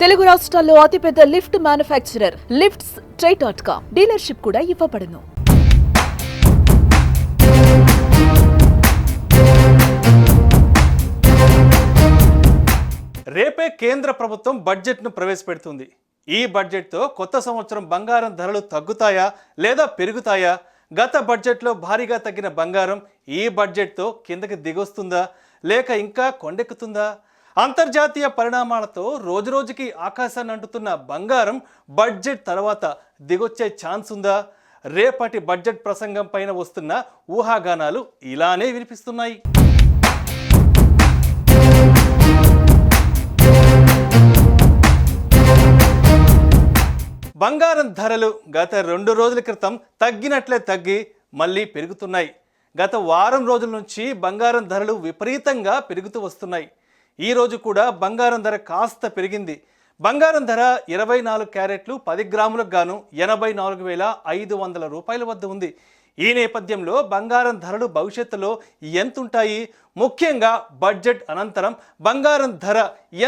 తెలుగు రాష్ట్రాల్లో అతిపెద్ద lift manufacturer lifts try dot com dealership కూడా ఇవ్వబడును. రేపే కేంద్ర ప్రభుత్వం బడ్జెట్ను ప్రవేశపెడుతుంది. ఈ బడ్జెట్తో కొత్త సంవత్సరం బంగారం ధరలు తగ్గుతాయా లేదా పెరుగుతాయా? గత బడ్జెట్లో భారీగా తగ్గిన బంగారం ఈ బడ్జెట్తో కిందకి దిగొస్తుందా? లేక ఇంకా కొండెక్కుతుందా? అంతర్జాతీయ పరిణామాలతో రోజురోజుకి ఆకాశాన్ని అంటుతున్న బంగారం బడ్జెట్ తర్వాత దిగొచ్చే ఛాన్స్ ఉందా? రేపటి బడ్జెట్ ప్రసంగం పైన వస్తున్న ఊహాగానాలు ఇలానే వినిపిస్తున్నాయి. బంగారం ధరలు గత రెండు రోజుల క్రితం తగ్గినట్లే తగ్గి మళ్ళీ పెరుగుతున్నాయి. గత వారం రోజుల నుంచి బంగారం ధరలు విపరీతంగా పెరుగుతూ వస్తున్నాయి. ఈరోజు కూడా బంగారం ధర కాస్త పెరిగింది. బంగారం ధర ఇరవై నాలుగు క్యారెట్లు పది గ్రాములకు గాను ఎనభై నాలుగు వేల ఐదు వందల రూపాయల వద్ద ఉంది. ఈ నేపథ్యంలో బంగారం ధరలు భవిష్యత్తులో ఎంతుంటాయి? ముఖ్యంగా బడ్జెట్ అనంతరం బంగారం ధర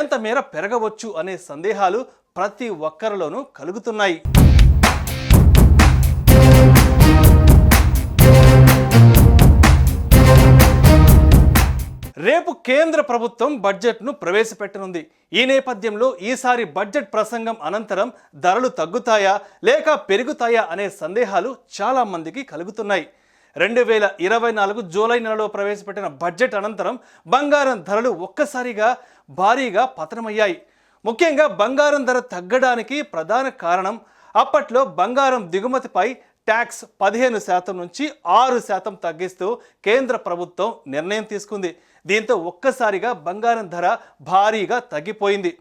ఎంత మేర పెరగవచ్చు అనే సందేహాలు ప్రతి ఒక్కరిలోనూ కలుగుతున్నాయి. రేపు కేంద్ర ప్రభుత్వం బడ్జెట్ను ప్రవేశపెట్టనుంది. ఈ నేపథ్యంలో ఈసారి బడ్జెట్ ప్రసంగం అనంతరం ధరలు తగ్గుతాయా లేక పెరుగుతాయా అనే సందేహాలు చాలా మందికి కలుగుతున్నాయి. రెండు వేల ఇరవై నాలుగు జూలై నెలలో ప్రవేశపెట్టిన బడ్జెట్ అనంతరం బంగారం ధరలు ఒక్కసారిగా భారీగా పతనమయ్యాయి. ముఖ్యంగా బంగారం ధర తగ్గడానికి ప్రధాన కారణం అప్పట్లో బంగారం దిగుమతిపై ట్యాక్స్ పదిహేను శాతం నుంచి ఆరు శాతం తగ్గిస్తూ కేంద్ర ప్రభుత్వం నిర్ణయం తీసుకుంది. దీంతో ఒక్కసారిగా బంగారం ధర భారీగా తగ్గిపోయింది.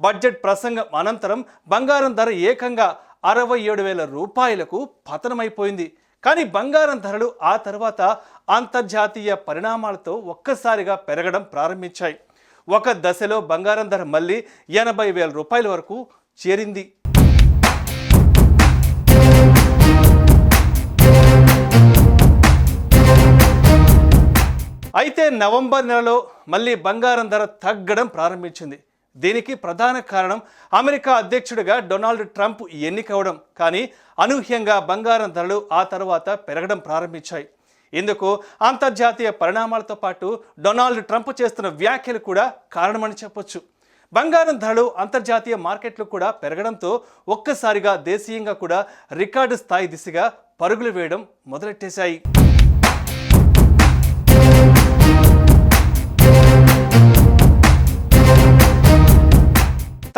బడ్జెట్ ప్రసంగం అనంతరం బంగారం ధర ఏకంగా అరవై ఏడు వేల రూపాయలకు పతనమైపోయింది. కానీ బంగారం ధరలు ఆ తర్వాత అంతర్జాతీయ పరిణామాలతో ఒక్కసారిగా పెరగడం ప్రారంభించాయి. ఒక దశలో బంగారం ధర మళ్ళీ ఎనభై వేల రూపాయల వరకు చేరింది. అయితే నవంబర్ నెలలో మళ్ళీ బంగారం ధర తగ్గడం ప్రారంభించింది. దీనికి ప్రధాన కారణం అమెరికా అధ్యక్షుడిగా డొనాల్డ్ ట్రంప్ ఎన్నికవడం. కానీ అనూహ్యంగా బంగారం ధరలు ఆ తర్వాత పెరగడం ప్రారంభించాయి. ఇందుకు అంతర్జాతీయ పరిణామాలతో పాటు డొనాల్డ్ ట్రంప్ చేస్తున్న వ్యాఖ్యలు కూడా కారణమని చెప్పొచ్చు. బంగారం ధరలు అంతర్జాతీయ మార్కెట్లు కూడా పెరగడంతో ఒక్కసారిగా దేశీయంగా కూడా రికార్డు స్థాయి దిశగా పరుగులు వేయడం మొదలెట్టేశాయి.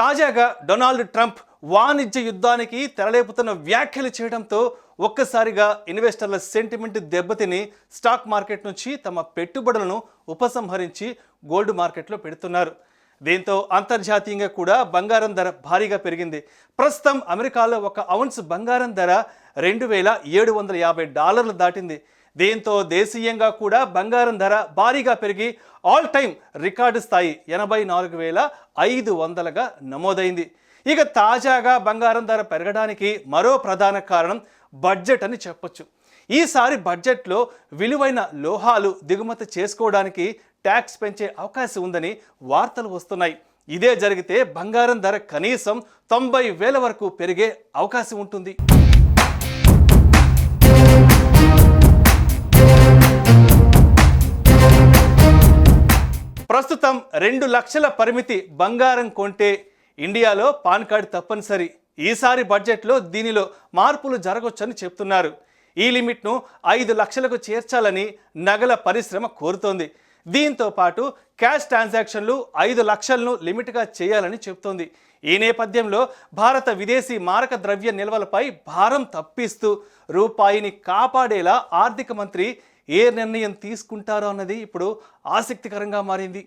తాజాగా డొనాల్డ్ ట్రంప్ వాణిజ్య యుద్ధానికి తెరలేపుతున్న వ్యాఖ్యలు చేయడంతో ఒక్కసారిగా ఇన్వెస్టర్ల సెంటిమెంట్ దెబ్బతిని స్టాక్ మార్కెట్ నుంచి తమ పెట్టుబడులను ఉపసంహరించి గోల్డ్ మార్కెట్లో పెడుతున్నారు. దీంతో అంతర్జాతీయంగా కూడా బంగారం ధర భారీగా పెరిగింది. ప్రస్తుతం అమెరికాలో ఒక ఔన్స్ బంగారం ధర రెండు వేల ఏడు వందల యాభై డాలర్లు దాటింది. దీంతో దేశీయంగా కూడా బంగారం ధర భారీగా పెరిగి ఆల్ టైం రికార్డు స్థాయి ఎనభై నాలుగు వేల ఐదు వందలుగా నమోదైంది. ఇక తాజాగా బంగారం ధర పెరగడానికి మరో ప్రధాన కారణం బడ్జెట్ అని చెప్పొచ్చు. ఈసారి బడ్జెట్లో విలువైన లోహాలు దిగుమతి చేసుకోవడానికి ట్యాక్స్ పెంచే అవకాశం ఉందని వార్తలు వస్తున్నాయి. ఇదే జరిగితే బంగారం ధర కనీసం తొంభై వేల వరకు పెరిగే అవకాశం ఉంటుంది. ప్రస్తుతం రెండు లక్షల పరిమితి బంగారం కొంటే ఇండియాలో పాన్ కార్డు తప్పనిసరి. ఈసారి బడ్జెట్లో దీనిలో మార్పులు జరగవచ్చని చెప్తున్నారు. ఈ లిమిట్ను ఐదు లక్షలకు చేర్చాలని నగల పరిశ్రమ కోరుతోంది. దీంతో పాటు క్యాష్ ట్రాన్సాక్షన్లు ఐదు లక్షలను లిమిట్గా చేయాలని చెబుతోంది ఈ నేపథ్యంలో భారత విదేశీ మారక ద్రవ్య నిల్వలపై భారం తప్పిస్తూ రూపాయిని కాపాడేలా ఆర్థిక మంత్రి ఏ నిర్ణయం తీసుకుంటారో అన్నది ఇప్పుడు ఆసక్తికరంగా మారింది.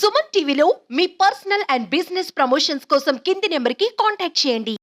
సుమన్ టీవీలో మీ పర్సనల్ అండ్ బిజినెస్ ప్రమోషన్స్ కోసం కింది నెంబర్కి కాంటాక్ట్ చేయండి.